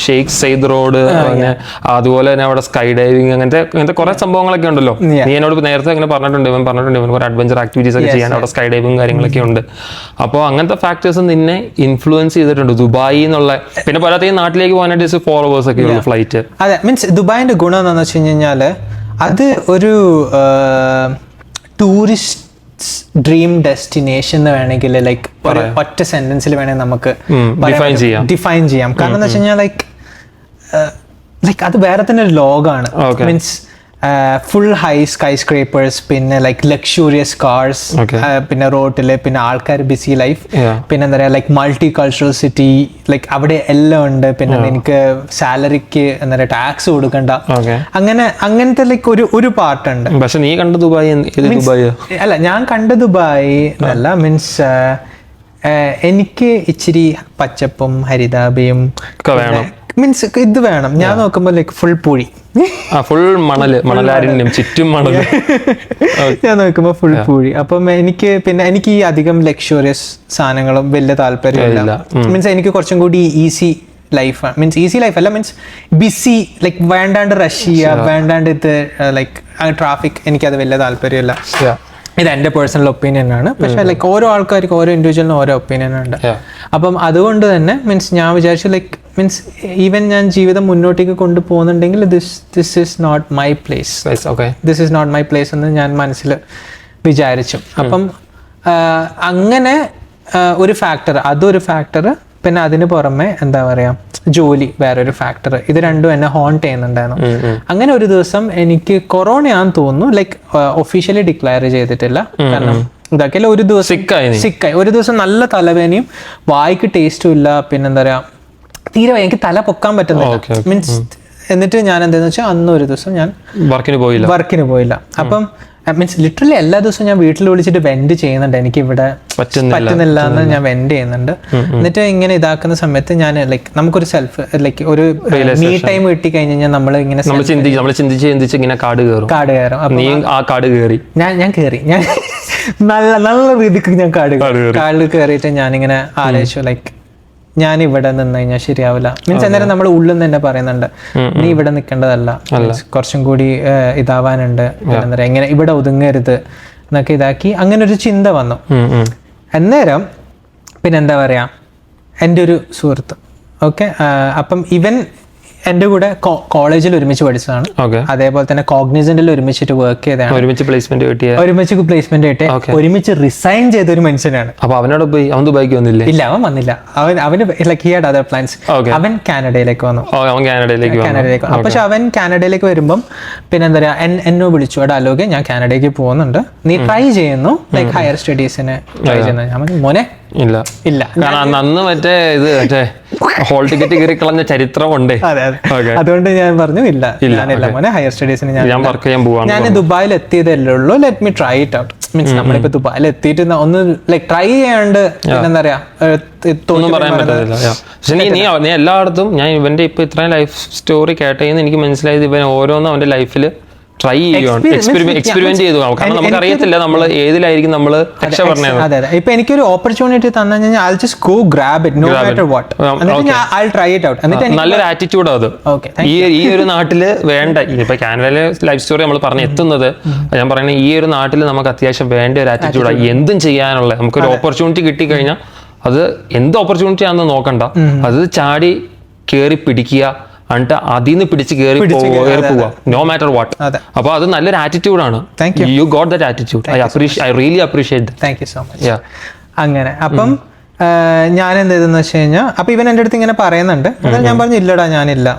ഷെയ്ഖ് സെയ്ദ് റോഡ് അതുപോലെ തന്നെ അവിടെ സ്കൈ ഡൈവിങ് അങ്ങനത്തെ അങ്ങനത്തെ കുറെ സംഭവങ്ങളൊക്കെ ഉണ്ടല്ലോ. നീ എന്നോട് നേരത്തെ അങ്ങനെ പറഞ്ഞിട്ടുണ്ട് ഇവൻ പറഞ്ഞിട്ടുണ്ട് ഇവൻ കുറെ അഡ്വഞ്ചർ ആക്ടിവിറ്റീസ് ഒക്കെ ചെയ്യാൻ അവിടെ സ്കൈ ഡൈവിങ് കാര്യങ്ങളൊക്കെ ഉണ്ട്. അപ്പോൾ അങ്ങനത്തെ ഫാക്ടേഴ്സ് നിന്നെ ഇൻഫ്ലുവൻസ് ചെയ്തിട്ടുണ്ട്. ദുബായി എന്നുള്ള പിന്നെ പോരാത്ത ഈ നാട്ടിലേക്ക് പോകാനായിട്ട് ഫോർ അവേഴ്സ് ഒക്കെ ഉള്ളൂ ഫ്ലൈറ്റ് അതെ മീൻസ് ദുബായിന്റെ ഗുണം എന്താണെന്ന് വെച്ച് കഴിഞ്ഞാൽ അത് ഒരു ടൂറിസ്റ്റ് ഡ്രീം ഡെസ്റ്റിനേഷൻ എന്ന് വേണമെങ്കിൽ ലൈക്ക് ഒരു ഒറ്റ സെന്റൻസിൽ വേണമെങ്കിൽ നമുക്ക്. ഡിഫൈൻ ചെയ്യാം. കാരണം എന്താ വെച്ച് കഴിഞ്ഞാൽ ലൈക്ക് ലൈക്ക് അത് വേറെ തന്നെ ഒരു ലോകമാണ് means full high skyscrapers പിന്നെ ലൈക് ലക്ഷൂറിയസ് കാർസ് പിന്നെ റോട്ടിൽ പിന്നെ ആൾക്കാർ ബിസി ലൈഫ് പിന്നെ എന്താ പറയാ like multicultural city like അവിടെ എല്ലാം ഉണ്ട്. പിന്നെ എനിക്ക് സാലറിക്ക് എന്താ പറയാ ടാക്സ് കൊടുക്കണ്ട. അങ്ങനെ അങ്ങനത്തെ ലൈക്ക് ഒരു ഒരു പാർട്ട് ഉണ്ട്. പക്ഷെ നീ കണ്ട ദുബായ് അല്ല ഞാൻ കണ്ട ദുബായ് അല്ല മീൻസ് എനിക്ക് ഇച്ചിരി പച്ചപ്പും ഹരിതാപയും മീൻസ് ഇത് വേണം. ഞാൻ നോക്കുമ്പോൾ ലൈക്ക് ഫുൾ പുഴി. ആ ഫുൾ മണൽ മണലാരിനും ചുറ്റും മണൽ. ഞാൻ നോക്കുമ്പോൾ ഫുൾ പൂഴി. അപ്പം എനിക്ക് പിന്നെ എനിക്ക് ഈ അധികം ലക്ഷറിയസ് സാധനങ്ങളും വലിയ താല്പര്യമില്ല മീൻസ് എനിക്ക് കുറച്ചും കൂടി easy life means easy life അല്ല മീൻസ് ബിസി ലൈക്ക് വേണ്ടാണ്ട് റഷ് ചെയ്യുക വേണ്ടാണ്ട് ഇത് ലൈക്ക് ട്രാഫിക് എനിക്കത് വലിയ താല്പര്യമില്ല. ഇത് എന്റെ പേഴ്സണൽ ഒപ്പീനിയൻ ആണ്. പക്ഷെ ലൈക്ക് ഓരോ ആൾക്കാർക്കും ഓരോ ഇൻഡിവിജ്വലിനും ഓരോ ഒപ്പീനിയൻ ഉണ്ട്. അപ്പം അതുകൊണ്ട് തന്നെ മീൻസ് ഞാൻ വിചാരിച്ചു ലൈക്ക് മീൻസ് ഈവൻ ഞാൻ ജീവിതം മുന്നോട്ടേക്ക് കൊണ്ടുപോകുന്നുണ്ടെങ്കിൽ this this is not my place okay. This is not my place എന്ന് ഞാൻ മനസ്സിൽ വിചാരിച്ചു. അപ്പം ആ, അങ്ങനെ ഒരു ഫാക്ടർ അതൊരു ഫാക്ടർ പിന്നെ അതിന് പുറമെ എന്താ പറയാ ജോലി വേറൊരു ഫാക്ടർ ഇത് രണ്ടും എന്നെ ഹോണ്ട് ചെയ്യുന്നുണ്ടായിരുന്നു. അങ്ങനെ ഒരു ദിവസം എനിക്ക് കൊറോണയാന്ന് തോന്നുന്നു. ലൈക്ക് ഒഫീഷ്യലി ഡിക്ലെയർ ചെയ്തിട്ടില്ല. കാരണം ഇതാക്കിയാലും ഒരു ദിവസം സിക്കായി ഒരു ദിവസം നല്ല തലവേനയും വായിക്ക് ടേസ്റ്റും ഇല്ല. പിന്നെന്താ പറയാ തീരെ എനിക്ക് തല പൊക്കാൻ പറ്റുന്നില്ല. മീൻസ് എന്നിട്ട് ഞാൻ എന്താന്ന് വെച്ചാൽ അന്ന് ഒരു ദിവസം ഞാൻ വർക്കിന് പോയില്ല. വർക്കിന് പോയില്ല. അപ്പം മീൻസ് ലിറ്ററലി എല്ലാ ദിവസവും ഞാൻ വീട്ടിൽ വിളിച്ചിട്ട് വെൻഡ് ചെയ്യുന്നുണ്ട്. എനിക്ക് ഇവിടെ പറ്റുന്നില്ല. എന്ന് ഞാൻ വെൻഡ് ചെയ്യുന്നുണ്ട്. എന്നിട്ട് ഇങ്ങനെ ഇതാക്കുന്ന സമയത്ത് ഞാൻ ലൈക്ക് നമുക്കൊരു സെൽഫ് ലൈക്ക് ഒരു മീ ടൈം കിട്ടി കഴിഞ്ഞ് കഴിഞ്ഞാൽ നമ്മൾ ഇങ്ങനെ ചിന്തിച്ച് ചിന്തിച്ച് ഇങ്ങനെ കാട് കയറും. കാട് കയറും. നീ ആ കാട് കയറി. ഞാൻ ഞാൻ കയറി. ഞാൻ (laughs) നല്ല നല്ല രീതിക്ക് ഞാൻ കാട് കാട് കയറിയിട്ട് ഞാനിങ്ങനെ ആലോചിച്ചു ലൈക്ക് ഞാൻ ഇവിടെ നിന്ന് കഴിഞ്ഞാൽ ശരിയാവില്ല. മീൻസ് അന്നേരം നമ്മൾ ഉള്ളിൽ നിന്ന് തന്നെ പറയുന്നുണ്ട്. നീ ഇവിടെ നിൽക്കേണ്ടതല്ല കുറച്ചും കൂടി ഇതാവാനുണ്ട്. എന്താ എങ്ങനെ ഇവിടെ ഒതുങ്ങരുത് എന്നൊക്കെ ഇതാക്കി അങ്ങനെ ഒരു ചിന്ത വന്നു. അന്നേരം പിന്നെന്താ പറയാ? എന്റെ ഒരു സുഹൃത്ത്. ഓക്കെ അപ്പം ഇവൻ എന്റെ കൂടെ കോളേജിൽ ഒരുമിച്ച് പഠിച്ചതാണ്. അതേപോലെ തന്നെ കോഗ്നിസന്റിൽ ഒരുമിച്ചിട്ട് വർക്ക് ചെയ്തതാണ്. ഒരുമിച്ച് പ്ലേസ്മെന്റ് കിട്ടിയ? ഒരുമിച്ച് പ്ലേസ്മെന്റ് കിട്ടിയ. ഒരുമിച്ച് റിസൈൻ ചെയ്ത ഒരു മനുഷ്യനാണ്. അപ്പൊ അവനോട് പോയി അവൻ ദുബായിക്ക് വന്നില്ല? ഇല്ല അവൻ വന്നില്ല. അവൻ അവന് ലൈക്ക് ഹിയർ അതർ പ്ലാൻസ് അവൻ കാനഡയിലേക്ക് വന്നു. അവൻ കാനഡയിലേക്ക് കാനഡയിലേക്ക്. വന്നു പക്ഷെ അവൻ കാനഡയിലേക്ക് വരുമ്പം പിന്നെ എന്താ പറയാ എന്നോ വിളിച്ചു. എടാ അലോകെ ഞാൻ കാനഡയിലേക്ക് പോകുന്നുണ്ട്. നീ ട്രൈ ചെയ്യുന്നു. ലൈക്ക് ഹയർ സ്റ്റഡീസിന് ട്രൈ ചെയ്യുന്നു. ഞാൻ മോനെ ഇല്ല. ഇല്ല. കാരണം അന്ന് മറ്റേ ഇത് മറ്റേ ഹോൾ ടിക്കറ്റ് കയറി കളഞ്ഞ ചരിത്രം അതെ അതെ. ഓക്കെ. അതുകൊണ്ട് ഞാൻ പറഞ്ഞു ഇല്ല. ഞാനില്ല മോനെ ഹയർ സ്റ്റഡീസിന് ഞാൻ വർക്ക് ചെയ്യാൻ പോവാണ് ഞാൻ ദുബായിൽ എത്തിയതല്ലേ ഉള്ളൂ. Let me try it out means നമ്മളിപ്പോ ദുബായിൽ എത്തിയിട്ട് ഒന്ന് ലൈക് ട്രൈ ചെയ്യാണ്ട് പിന്നെന്താ പറയാ ഒന്നും പറയാൻ പറ്റത്തില്ല. പക്ഷെ നീ നീ എല്ലായിടത്തും ഞാൻ ഇവന്റെ ഇപ്പൊ ഇത്രയും ലൈഫ് സ്റ്റോറി കേട്ടതെന്ന് എനിക്ക് മനസ്സിലായത് ഇവൻ ഓരോന്നും അവന്റെ ലൈഫിൽ ട്രൈ ചെയ്യുകയാണ് എക്സ്പെരിമെന്റ് ചെയ്തു. കാരണം നമുക്ക് അറിയത്തില്ല നമ്മൾ ഏതിലായിരിക്കും നമ്മൾ അതെ ഇപ്പൊ എനിക്കൊരു ഓപ്പർച്യൂണിറ്റി തന്നു കഴിഞ്ഞാൽ I just go grab it no matter what ഞാൻ ഐ ട്രൈ ഇറ്റ് ഔട്ട് എന്നിട്ട് നല്ലൊരു ആറ്റിറ്റ്യൂഡ് അത്. ഈ ഈ ഒരു നാട്ടിൽ വേണ്ട. ഇപ്പൊ കാനഡയിലെ ലൈഫ് സ്റ്റോറി നമ്മൾ പറഞ്ഞു എത്തുന്നത്. ഞാൻ പറയുന്നത് ഈ ഒരു നാട്ടിൽ നമുക്ക് അത്യാവശ്യം വേണ്ട ഒരു ആറ്റിറ്റ്യൂഡാണ് എന്തും ചെയ്യാനുള്ള നമുക്കൊരു ഓപ്പർച്യൂണിറ്റി കിട്ടിക്കഴിഞ്ഞാൽ അത് എന്ത് ഓപ്പർച്യൂണിറ്റി ആണെന്ന് നോക്കണ്ട. അത് ചാടി കയറി പിടിക്കുക. എന്നിട്ട് അതിൽ നിന്ന് പിടിച്ച് കയറി കയറി പോവുക നോ മാറ്റർ വാട്ട് അതെ. അപ്പൊ അത് നല്ലൊരു ആറ്റിറ്റ്യൂഡാണ് you got that attitude I അപ്രീഷി I really appreciate thank you so much yeah അങ്ങനെ. അപ്പം ഞാൻ എന്ത് ചെയ്തെന്ന് വെച്ച് കഴിഞ്ഞാൽ അപ്പൊ ഇവൻ എന്റെ അടുത്ത് ഇങ്ങനെ പറയുന്നുണ്ട്. ഞാൻ പറഞ്ഞു ഇല്ലടാ ഞാനില്ല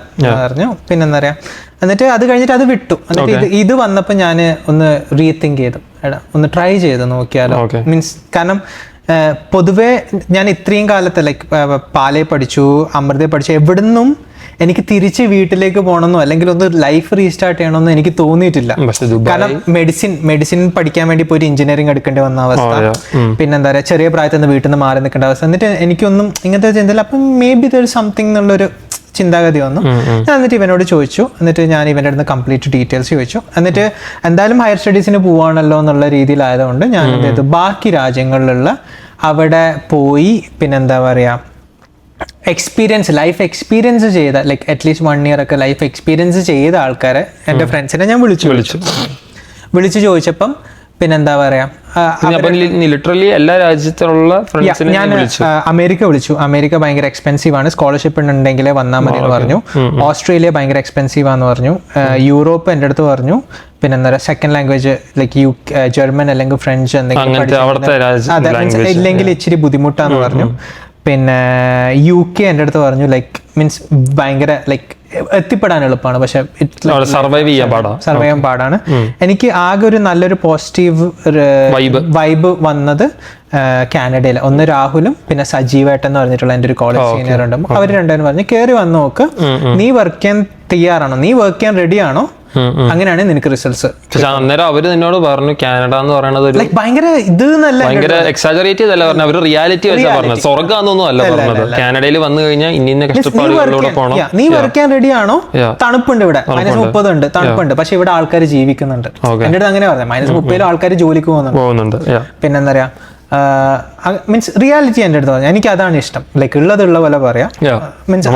പറഞ്ഞു. പിന്നെന്താ പറയാ എന്നിട്ട് അത് കഴിഞ്ഞിട്ട് അത് വിട്ടു. എന്നിട്ട് ഇത് ഇത് വന്നപ്പോൾ ഞാൻ ഒന്ന് റീതിങ്ക് ചെയ്തു. എടാ ഒന്ന് ട്രൈ ചെയ്ത് നോക്കിയാലോ. മീൻസ് കാരണം പൊതുവേ ഞാൻ ഇത്രയും കാലത്തെ ലൈക്ക് പാലേ പഠിച്ചു അമൃതയെ പഠിച്ചു എവിടുന്നും എനിക്ക് തിരിച്ച് വീട്ടിലേക്ക് പോകണമെന്നോ അല്ലെങ്കിൽ ഒന്ന് ലൈഫ് റീസ്റ്റാർട്ട് ചെയ്യണമെന്നോ എനിക്ക് തോന്നിയിട്ടില്ല. കാരണം മെഡിസിൻ മെഡിസിൻ പഠിക്കാൻ വേണ്ടി പോയി എഞ്ചിനീയറിംഗ് എടുക്കേണ്ടി വന്ന അവസ്ഥ. പിന്നെന്താ പറയുക ചെറിയ പ്രായത്തിൽ നിന്ന് വീട്ടിൽ നിന്ന് മാറി നിൽക്കേണ്ട അവസ്ഥ. എന്നിട്ട് എനിക്കൊന്നും ഇങ്ങനത്തെ ചിന്തയില്ല. അപ്പം മേ ബി ദർ സംതിങ് എന്നുള്ളൊരു ചിന്താഗതി വന്നു. ഞാൻ എന്നിട്ട് ഇവനോട് ചോദിച്ചു. എന്നിട്ട് ഞാൻ ഇവന്റെ അടുത്ത് കംപ്ലീറ്റ് ഡീറ്റെയിൽസ് ചോദിച്ചു. എന്നിട്ട് എന്തായാലും ഹയർ സ്റ്റഡീസിന് പോവാണല്ലോ എന്നുള്ള രീതിയിലായതുകൊണ്ട് ഞാൻ എന്ത് ചെയ്തു? ബാക്കി രാജ്യങ്ങളിലുള്ള അവിടെ പോയി പിന്നെന്താ പറയുക എക്സ്പീരിയൻസ് ലൈഫ് എക്സ്പീരിയൻസ് ചെയ്ത like at least one year ഒക്കെ ലൈഫ് എക്സ്പീരിയൻസ് ചെയ്ത ആൾക്കാരെ എന്റെ ഫ്രണ്ട്സിനെ ഞാൻ വിളിച്ചു വിളിച്ചു. വിളിച്ചു ചോദിച്ചപ്പം പിന്നെന്താ പറയാ ലിറ്ററലി എല്ലാ രാജ്യത്തിലുള്ള ഞാൻ അമേരിക്ക വിളിച്ചു. അമേരിക്ക ഭയങ്കര എക്സ്പെൻസീവ് ആണ്. സ്കോളർഷിപ്പ് ഉണ്ടെങ്കിലേ വന്നാൽ മതി എന്ന് പറഞ്ഞു. ഓസ്ട്രേലിയ ഭയങ്കര എക്സ്പെൻസീവ് ആണെന്ന് പറഞ്ഞു. യൂറോപ്പ് എന്റെ അടുത്ത് പറഞ്ഞു. പിന്നെ എന്താ പറയുക second language like you German അല്ലെങ്കിൽ ഫ്രഞ്ച് എന്തെങ്കിലും ഇല്ലെങ്കിൽ ഇച്ചിരി ബുദ്ധിമുട്ടാന്ന് പറഞ്ഞു. പിന്നെ യു കെ എന്റെ അടുത്ത് പറഞ്ഞു ലൈക്ക് മീൻസ് ഭയങ്കര ലൈക്ക് എത്തിപ്പെടാൻ എളുപ്പമാണ് പക്ഷെ സർവൈവ് ചെയ്യാൻ പാടാണ് സർവൈവ് ചെയ്യാൻ പാടാണ്. എനിക്ക് ആകെ ഒരു നല്ലൊരു പോസിറ്റീവ്. വൈബ് വന്നത് കാനഡയിലെ. ഒന്ന് രാഹുലും പിന്നെ സജീവേട്ടൻ എന്ന് പറഞ്ഞിട്ടുള്ള എന്റെ ഒരു കോളേജ് സീനിയർ ഉണ്ട്. അവർ രണ്ടുപേരും പറഞ്ഞു കയറി വന്ന് നോക്ക്. നീ വർക്ക് ചെയ്യാൻ തയ്യാറാണോ? നീ വർക്ക് ചെയ്യാൻ റെഡി ആണോ അങ്ങനെയാണെങ്കിൽ നിനക്ക് റിസൾട്ട്സ് പക്ഷെ അന്നേരം അവർ നിന്നോട് പറഞ്ഞു കാനഡ എന്ന് പറയുന്നത് ഒരു ഭയങ്കര ഇത് ഭയങ്കര എക്സാജറേറ്റ് ചെയ്തല്ല പറഞ്ഞത്. അവർ റിയാലിറ്റി വെച്ചാ പറഞ്ഞത്. സ്വർഗാന്നൊന്നും അല്ല പറഞ്ഞത്. കാനഡയിൽ വന്നു കഴിഞ്ഞാൽ ഇന്ന കഷ്ടപ്പാടുകളിലൂടെ പോകണം നീ വർക്കാൻ ചെയ്യാൻ റെഡി ആണോ? തണുപ്പുണ്ട് ഇവിടെ. മൈനസ് മുപ്പത് ഉണ്ട്. തണുപ്പുണ്ട്. പക്ഷെ ഇവിടെ ആൾക്കാർ ജീവിക്കുന്നുണ്ട്. എന്റെ അടുത്ത് അങ്ങനെ പറഞ്ഞു മൈനസ് മുപ്പതിലും ആൾക്കാർ ജോലിക്ക് പോകുന്നുണ്ട്. Yeah. പിന്നെന്താ പറയാ? മീൻസ് റിയാലിറ്റി എന്റെ അടുത്ത് പറഞ്ഞു എനിക്ക് അതാണ് ഇഷ്ടം ലൈക്ക് ഉള്ളതുള്ള പോലെ പറയാം. മീൻസ്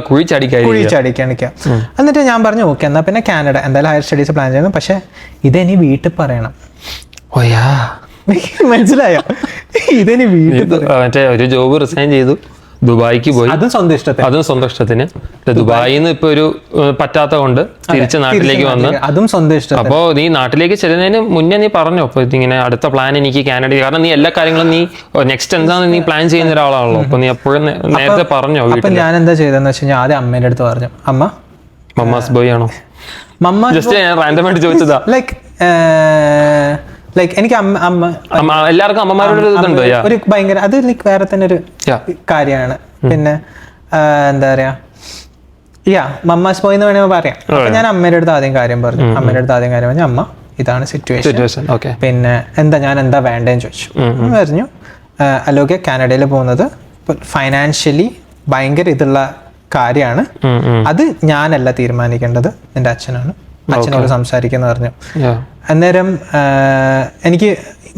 കുഴിച്ചടിക്കാണിക്കാം എന്നിട്ട് ഞാൻ പറഞ്ഞു ഓക്കെ എന്നാ പിന്നെ കാനഡ. എന്തായാലും ഹയർ സ്റ്റഡീസ് പ്ലാൻ ചെയ്യുന്നു പക്ഷെ ഇതെനി വീട്ടിൽ പറയണം. ഓയാ (laughs) മനസ്സിലായോ? ഇതെനി വീട്ടിൽ മറ്റേ ഒരു ജോബ് റിസൈൻ ചെയ്തു. ദുബായിക്ക് പോയി. അതും സ്വന്തം ഇഷ്ടത്തിന്. അതും സ്വന്തം ഇഷ്ടത്തിന്. ദുബായിൽ നിന്ന് ഇപ്പൊ ഒരു പറ്റാത്ത കൊണ്ട് തിരിച്ച് നാട്ടിലേക്ക് വന്ന്. അതും സ്വന്തം ഇഷ്ടം അപ്പോ നീ നാട്ടിലേക്ക് ചെല്ലുന്നതിന് മുന്നേ നീ പറഞ്ഞു. അപ്പൊ ഇതിങ്ങനെ അടുത്ത പ്ലാൻ എനിക്ക് കാനഡ കാരണം നീ എല്ലാ കാര്യങ്ങളും നീ നെക്സ്റ്റ് എന്താ നീ പ്ലാൻ ചെയ്യുന്ന ഒരാളാണല്ലോ. അപ്പൊ നീ എപ്പോഴും നേരത്തെ പറഞ്ഞു അപ്പൊ ഞാൻ എന്താ ചെയ്തതെന്ന് വെച്ച് ഞാൻ ആദ്യം അമ്മേന്റെ അടുത്ത് പറഞ്ഞു. അമ്മ? മമ്മാസ് ബോയ് ആണോ? മമ്മ ജസ്റ്റ് ഞാൻ റാൻഡം ആയിട്ട് ചോദിച്ചതാ. (laughs) ലൈക്ക് ലൈക്ക് എനിക്ക് അമ്മ എല്ലാവർക്കും അമ്മമാരുടെ ഒരു ഇതുണ്ട് ഒരു ഭയങ്കര അത് ലൈക്ക് വേറെ തന്നെ ഒരു കാര്യമാണ്. പിന്നെ എന്താ പറയാ? യാ മമ്മാസ് പോയി എന്ന് വേണമെങ്കിൽ പറയാം. ഞാൻ അമ്മയുടെ അടുത്ത് ആദ്യം കാര്യം പറഞ്ഞു. അമ്മയുടെ അടുത്ത് ആദ്യം കാര്യം പറഞ്ഞു അമ്മ ഇതാണ് സിറ്റുവേഷൻ പിന്നെ എന്താ ഞാൻ എന്താ വേണ്ടതെന്ന് ചോദിച്ചു. പറഞ്ഞു അലോക്കെ കാനഡയിൽ പോകുന്നത് ഫൈനാൻഷ്യലി ഭയങ്കര ഇതുള്ള കാര്യമാണ്. അത് ഞാനല്ല തീരുമാനിക്കേണ്ടത് എന്റെ അച്ഛനാണ്. അച്ഛനോട് സംസാരിക്കുന്ന പറഞ്ഞു. അന്നേരം എനിക്ക്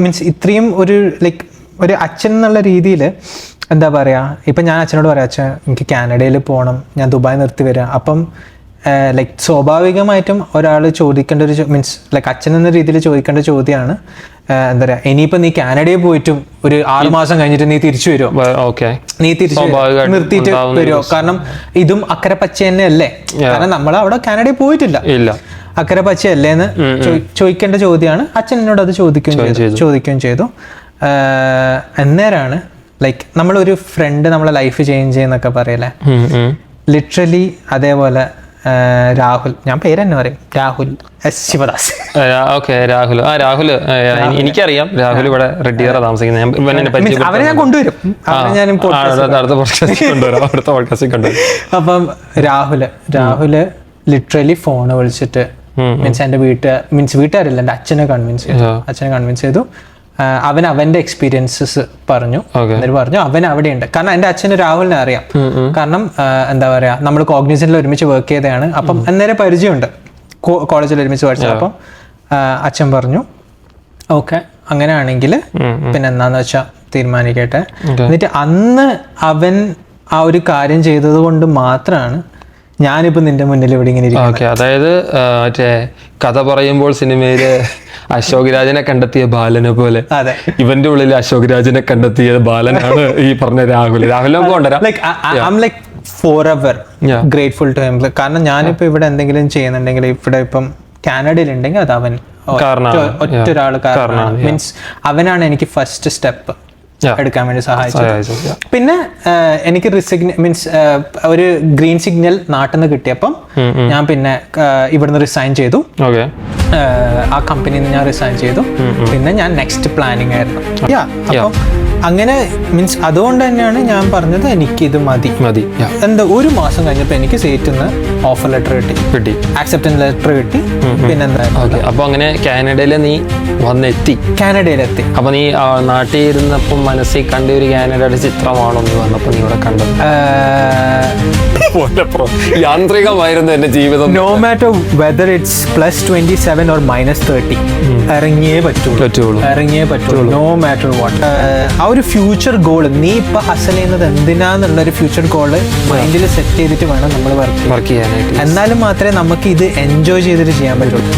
മീൻസ് ഇത്രയും ഒരു ലൈക്ക് ഒരു അച്ഛൻ എന്നുള്ള രീതിയിൽ എന്താ പറയുക ഇപ്പം ഞാൻ അച്ഛനോട് പറയാം അച്ഛൻ എനിക്ക് കാനഡയിൽ പോകണം ഞാൻ ദുബായ് നിർത്തി വരാം. അപ്പം ലൈക്ക് സ്വാഭാവികമായിട്ടും ഒരാൾ ചോദിക്കേണ്ട ഒരു മീൻസ് ലൈക്ക് അച്ഛൻ എന്ന രീതിയിൽ ചോദിക്കേണ്ട ചോദ്യമാണ് എന്താ പറയുക ഇനിയിപ്പോൾ നീ കാനഡയിൽ പോയിട്ടും ഒരു ആറ് മാസം കഴിഞ്ഞിട്ട് നീ തിരിച്ചു വരുമോ ഓക്കെ നീ തിരിച്ചു നിർത്തിയിട്ട് വരുമോ കാരണം ഇതും അക്കരെ പച്ച തന്നെ അല്ലേ കാരണം നമ്മൾ അവിടെ കാനഡയിൽ പോയിട്ടില്ല. അക്കരെ പച്ച അല്ലേന്ന് ചോയ്- ചോദിക്കേണ്ട ചോദ്യമാണ്. അച്ഛൻ എന്നോട് അത് ചോദിക്കുകയും ചെയ്തു. ചോദിക്കുകയും ചെയ്തു. അന്നേരാണ് ലൈക്ക് നമ്മളൊരു ഫ്രണ്ട് നമ്മളെ ലൈഫ് ചേഞ്ച് ചെയ്യുന്നൊക്കെ പറയല്ലേ. ലിറ്ററലി അതേപോലെ രാഹുൽ. ഞാൻ പേര് തന്നെ പറയും. രാഹുൽ. എസ്. ശിവദാസ്. ഓക്കെ രാഹുൽ. ആ രാഹുൽ എനിക്കറിയാം. രാഹുൽ ഇവിടെ റെഡ്ഡിയറ താമസിക്കുന്നത്. പരിചയപ്പെടുത്താം അവരെ ഞാൻ കൊണ്ടുവരും. ഞാൻ അടുത്ത അടുത്ത പോഡ്കാസ്റ്റിൽ കൊണ്ടുവരാം. അടുത്ത പോഡ്കാസ്റ്റിൽ കൊണ്ടുവരും. അപ്പം രാഹുൽ രാഹുൽ ലിറ്ററലി ഫോൺ വിളിച്ചിട്ട് മീൻസ് എന്റെ വീട്ട് മീൻസ് വീട്ടുകാരില്ല എന്റെ അച്ഛനെ കൺവിൻസ് ചെയ്തു. അച്ഛനെ കൺവിൻസ് ചെയ്തു. അവൻ അവന്റെ എക്സ്പീരിയൻസസ് പറഞ്ഞു. എന്നിട്ട് പറഞ്ഞു അവൻ അവിടെ ഉണ്ട് കാരണം എന്റെ അച്ഛന് രാഹുലിനെ അറിയാം. കാരണം എന്താ പറയാ നമ്മൾ കോഗ്നിസനിൽ ഒരുമിച്ച് വർക്ക് ചെയ്തതാണ്. അപ്പം അന്നേരം പരിചയമുണ്ട്. കോളേജിൽ ഒരുമിച്ച് പഠിച്ചത്. അപ്പം അച്ഛൻ പറഞ്ഞു ഓക്കെ അങ്ങനെയാണെങ്കിൽ പിന്നെ എന്താന്ന് വെച്ചാൽ തീരുമാനിക്കട്ടെ. എന്നിട്ട് അന്ന് അവൻ ആ ഒരു കാര്യം ചെയ്തത് കൊണ്ട് മാത്രമാണ് ഞാനിപ്പോ നിന്റെ മുന്നിൽ ഇവിടെ ഇങ്ങനെ ഇരിക്കും ഓക്കെ അതായത് മറ്റേ കഥ പറയുമ്പോൾ സിനിമയിൽ അശോക് രാജനെ കണ്ടെത്തിയ ബാലനെ പോലെ. അതെ. ഇവന്റെ ഉള്ളിൽ അശോക് രാജനെ കണ്ടെത്തിയ ബാലനാണ് ഈ പറഞ്ഞ രാഹുൽ രാഹുൽ നമുക്ക് കൊണ്ടുവരാം. Like I am like forever grateful to him കാരണം ഞാനിപ്പോ ഇവിടെ എന്തെങ്കിലും ചെയ്യുന്നുണ്ടെങ്കിൽ ഇവിടെ ഇപ്പം കാനഡയിൽ ഉണ്ടെങ്കിൽ അത് അവൻ ഒറ്റ- ഒരാൾ കാരണമാണ്. മീൻസ് അവനാണ് എനിക്ക് ഫസ്റ്റ് സ്റ്റെപ്പ്. എടുക്കാൻ വേണ്ടി സഹായിച്ചത്. പിന്നെ എനിക്ക് റിസിഗ്ന മീൻസ് ഒരു ഗ്രീൻ സിഗ്നൽ നാട്ടിൽ നിന്ന് കിട്ടിയപ്പം ഞാൻ പിന്നെ ഇവിടുന്ന് റിസൈൻ ചെയ്തു. ആ, കമ്പനിയിൽ നിന്ന് ഞാൻ റിസൈൻ ചെയ്തു. പിന്നെ ഞാൻ നെക്സ്റ്റ് പ്ലാനിങ് ആയിരുന്നു. യാ അപ്പം അങ്ങനെ മീൻസ് അതുകൊണ്ട് തന്നെയാണ് ഞാൻ പറഞ്ഞത് എനിക്ക് ഇത് മതി. മതി. എന്താ ഒരു മാസം കഴിഞ്ഞപ്പോൾ എനിക്ക് സീറ്റിൽ നിന്ന് ഓഫർ ലെറ്റർ കിട്ടി. കിട്ടി. ആക്സെപ്റ്റൻസ് ലെറ്റർ കിട്ടി. പിന്നെന്താ ഓക്കെ. അപ്പൊ അങ്ങനെ കാനഡയിൽ നീ വന്നെത്തി. കാനഡയിലെത്തി. അപ്പോൾ നീ നാട്ടിൽ ഇരുന്നപ്പം മനസ്സിൽ കണ്ട ഒരു കാനഡയുടെ ചിത്രമാണോ നീ വന്നപ്പോ നീ ഇവിടെ കണ്ടത്. യാന്ത്രികമായിരുന്നു എന്റെ ജീവിതം. No matter whether it's plus twenty seven or minus thirty ഇറങ്ങിയേ പറ്റുള്ളൂ. ഇറങ്ങിയേ പറ്റുള്ളൂ. നോ മാറ്റർ വാട്ട് ആ ഒരു ഫ്യൂച്ചർ ഗോൾ നീ ഇപ്പൊ ഹസൽ ചെയ്യുന്നത് എന്തിനാന്നുള്ള ഒരു ഫ്യൂച്ചർ ഗോൾ മൈൻഡിൽ സെറ്റ് ചെയ്തിട്ട് വേണം നമ്മൾ വർക്ക് വർക്ക് ചെയ്യാനായിട്ട്. എന്നാലും മാത്രമേ നമുക്ക് ഇത് എൻജോയ് ചെയ്തിട്ട് ചെയ്യാൻ പറ്റുള്ളൂ.